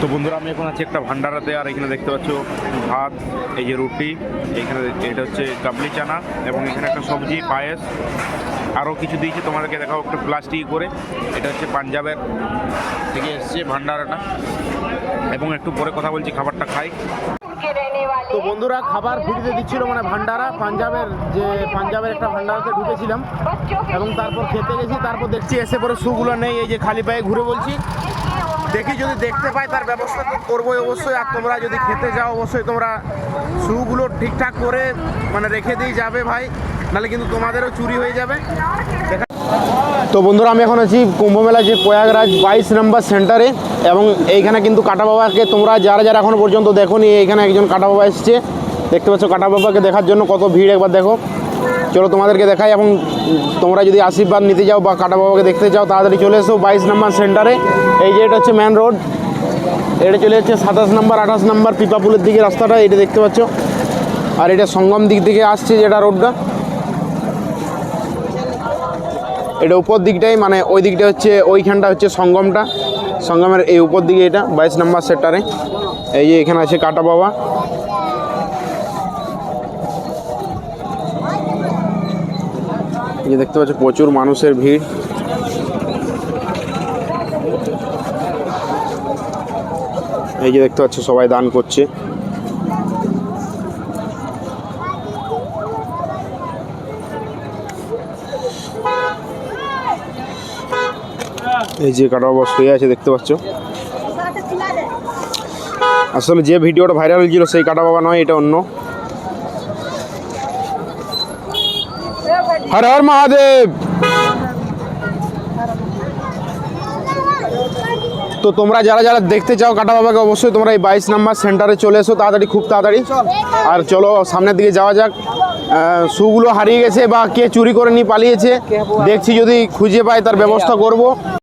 তো বন্ধুরা, আমি এখন আছি একটা ভান্ডারাতে, আর এখানে দেখতে পাচ্ছ ভাত, এই যে রুটি, এখানে এটা হচ্ছে কাবলি চানা এবং এখানে একটা সবজি, পায়েস। আরও কিছু দিয়েছে, তোমাদেরকে দেখাও একটা প্লাস্টিক করে। এটা হচ্ছে পাঞ্জাবের থেকে এসছে ভান্ডারাটা। এবং একটু পরে কথা বলছি, খাবারটা খাই। তো বন্ধুরা খাবার ফ্রিতে দিচ্ছিল মানে ভান্ডারা, পাঞ্জাবের যে পাঞ্জাবের একটা ভান্ডারাতে ঢুকেছিলাম। এবং তারপর খেতে গেছি, তারপর দেখছি এসে পরে শুগুলো নেই, এই যে খালি পায়ে ঘুরে বলছি। দেখি যদি দেখতে পাই তার ব্যবস্থা করবোই অবশ্যই, আর তোমরা যদি খেতে যাও অবশ্যই তোমরা শুগুলো ঠিকঠাক করে মানে রেখে দিয়ে যাবে ভাই নাহলে কিন্তু তোমাদেরও চুরি হয়ে যাবে। দেখা তো বন্ধুরা, আমি এখন আছি কুম্ভ মেলা যে প্রয়াগরাজ বাইশ নম্বর সেন্টারে এবং এইখানে কিন্তু কাটা বাবাকে তোমরা যারা যারা এখনও পর্যন্ত দেখোনি, এইখানে একজন কাটা বাবা এসছে। দেখতে পাচ্ছ কাটা বাবাকে দেখার জন্য কত ভিড় একবার দেখো। চলো তোমাদেরকে দেখাই এবং তোমরা যদি আশীর্বাদ নিতে যাও বা কাটা বাবাকে দেখতে চাও, তাড়াতাড়ি চলে এসো বাইশ নম্বর সেন্টারে। এই যে এটা হচ্ছে মেন রোড এটা চলে যাচ্ছে সাতাশ নম্বর, আঠাশ নম্বর পিপাপুলের দিকে রাস্তাটা, এটা দেখতে পাচ্ছ। আর এটা সঙ্গম দিক থেকে আসছে যেটা রোডটা এটা উপর দিকটাই মানে ওই দিকটা হচ্ছে, ওইখানটা হচ্ছে সঙ্গমটা। সঙ্গমের এই উপর দিকে এটা, বাইশ নাম্বার সেক্টরে। এই যে এখানে আছে কাটা বাবা। যে দেখতে পাচ্ছ, প্রচুর মানুষের ভিড়। এই যে দেখতে পাচ্ছ, সবাই দান করছে। এই যে কাটা বাবা শুয়ে আছে, দেখতে পাচ্ছ? আসলে যে ভিডিওটা ভাইরাল হয়েছিল সেই কাটা বাবা নয়, এটা অন্য। হর হর মহাদেব! তো তোমরা যারা যারা দেখতে চাও কাটা বাবাকে, অবশ্যই তোমরা এই বাইশ নাম্বার সেন্টারে চলে এসো, তাড়াতাড়ি, খুব তাড়াতাড়ি। আর চলো, সামনের দিকে যাওয়া যাক। শুগুলো হারিয়ে গেছে বা কে চুরি করে নিয়ে পালিয়েছে, দেখছি যদি খুঁজে পাই তার ব্যবস্থা করব।